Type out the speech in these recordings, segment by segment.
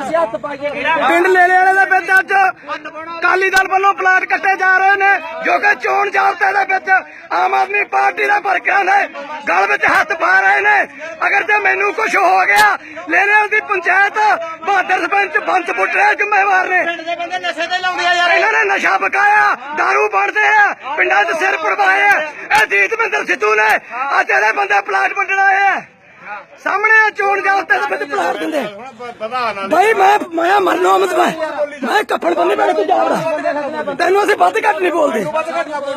ਪਿੰਡ ਲੇਲੇ ਵਾਲੇ ਦੇ ਵਿੱਚ ਅੱਜ ਕਾਲੀ ਦਲ ਵੱਲੋਂ ਪਲਾਟ ਕੱਟੇ ਜਾ ਰਹੇ ਨੇ ਜੋ ਕਿ ਚੋਣ ਜਾਬਤੇ ਦੇ ਵਿੱਚ ਆਮ ਆਦਮੀ ਪਾਰਟੀ ਦੇ ਵਰਕਰਾਂ ਨੇ। ਗਲ ਵਿੱਚ ਹੱਥ ਪਾ ਰਹੇ ਨੇ। ਅਗਰ ਜੇ ਮੈਨੂੰ ਕੁਝ ਹੋ ਗਿਆ ਲੇਲੇ ਦੀ ਪੰਚਾਇਤ ਬਹਾਦਰ ਸਰਪੰਚ ਬੰਸ ਬੁੱਟਰੇ ਜ਼ਿੰਮੇਵਾਰ ਨੇ। ਪਿੰਡ ਦੇ ਬੰਦੇ ਨਸ਼ੇ ਤੇ ਲਾਉਂਦੇ ਆ ਯਾਰ। ਇਹਨਾਂ ਨੇ ਨਸ਼ਾ ਬਕਾਇਆ दारू ਬਣਦੇ ਆ ਪਿੰਡਾਂ 'ਚ ਸਿਰ ਪੜਵਾਏ ਇਹ ਜੀਤ ਮਹਿੰਦਰ ਸਿੱਧੂ ਨੇ ਅੱਜ ਇਹਦੇ ਬੰਦੇ ਪਲਾਟ ਵੰਡਣ ਆ। ਸਾਹਮਣੇ ਚੋਣ ਜਾਬਤੇ ਦੇ ਵਿੱਚ ਪਲਾਟ ਦਿੰਦੇ ਭਾਈ ਮੈਂ ਮੈਂ ਮਰਨੋਂ ਮਤ ਮੈਂ ਮੈਂ ਕੱਫੜ ਬੰਨੇ ਬੈਠ ਤੂੰ ਜਾਵੜਾ। ਤੈਨੂੰ ਅਸੀਂ ਵੱਧ ਘੱਟ ਨਹੀਂ ਬੋਲਦੇ।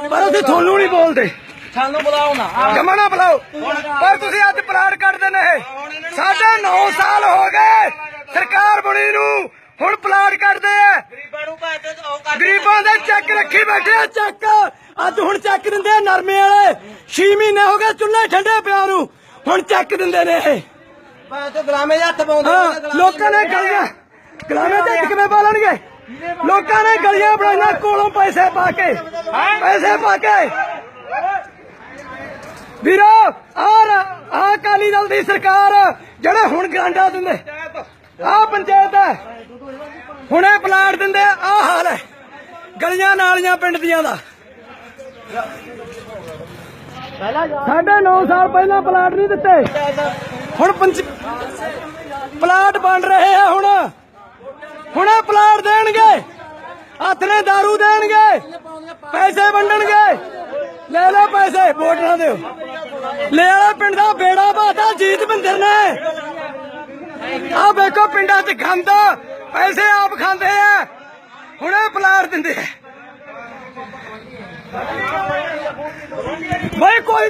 ਪਰ ਅਸੀਂ ਤੁਹਾਨੂੰ ਨਹੀਂ ਬੋਲਦੇ। ਸਾਨੂੰ ਬੁਲਾਓ ਨਾ। ਜਮਾ ਨਾ ਬੁਲਾਓ। ਪਰ ਤੁਸੀਂ ਅੱਜ ਪਲਾਟ ਕੱਢਦੇ ਨੇ ਸਾਢੇ 9 ਸਾਲ ਹੋ ਗਏ। ਸਰਕਾਰ ਬਣੀ ਨੂੰ। ਹੁਣ ਪਲਾਟ ਕੱਢਦੇ ਆ। ਗਰੀਬਾਂ ਨੂੰ ਤੇ ਉਹ ਕਰ ਗਰੀਬਾਂ ਦੇ ਚੈੱਕ ਰੱਖੀ ਬੈਠੇ ਆ ਚੈੱਕ। ਅੱਜ ਹੁਣ ਚੈੱਕ ਦਿੰਦੇ ਆ ਨਰਮੇ ਵਾਲੇ। 6 ਮਹੀਨੇ ਹੋ ਗਏ ਚੁੱਲ੍ਹੇ ਠੰਡੇ ਪਿਆ ਨੂੰ। ਹੁਣ ਚੈੱਕ ਦਿੰਦੇ ਨੇ ਇਹ। ਭੈਣ ਤੇ ਗਲਾਮੇ ਹੱਥ ਪਾਉਂਦੇ ਹਾਂ ਲੋਕਾਂ ਨੇ ਗਲੀਆਂ ਗਲਾਵੇਂ ਤੇ ਕਿਵੇਂ ਪਾਲਣਗੇ ਲੋਕਾਂ ਨੇ ਗਲੀਆਂ ਬਣਾਈਆਂ ਕੋਲੋਂ ਪੈਸੇ ਪਾ ਕੇ। ਪੈਸੇ ਪਾ ਕੇ। ਵੀਰੋ ਆਰ ਆ ਕਾਲੀ ਦਲ ਦੀ ਸਰਕਾਰ ਜਿਹੜੇ ਹੁਣ ਗਰਾਂਡਾ ਦਿੰਦੇ ਆ ਪੰਚਾਇਤ ਹੈ। ਹੁਣੇ ਪਲਾਟ ਦਿੰਦੇ ਆ ਹਾਲ ਹੈ। ਗਲੀਆਂ ਨਾਲੀਆਂ ਪਿੰਡ ਦੀਆਂ ਦਾ। ਸਾਢੇ 9 ਸਾਲ ਪਹਿਲਾਂ ਪਲਾਟ ਨਹੀਂ ਦਿੱਤੇ। ਹੁਣ ਪਲਾਟ ਬਣ ਰਹੇ ਆ ਹੁਣ। ਹੁਣੇ ਪਲਾਟ ਦੇਣਗੇ। ਹੱਥ ਨੇ दारू ਦੇਣਗੇ। ਪੈਸੇ ਵੰਡਣਗੇ। ਲੈ ਲੈ ਪੈਸੇ ਵੋਟ ਨਾ ਦਿਓ ਲੈ ਵਾਲਾ ਪਿੰਡ ਦਾ ਬੇੜਾ ਬਾਤਾ ਜੀਤ ਬਿੰਦਰ ਨੇ। ਆ ਵੇਖੋ ਪਿੰਡਾਂ 'ਚ ਗੰਦ, ਪੈਸੇ ਆਪ ਖਾਂਦੇ ਆ। ਹੁਣੇ ਪਲਾਟ ਦਿੰਦੇ ਆ। ਬਈ ਕੋਈ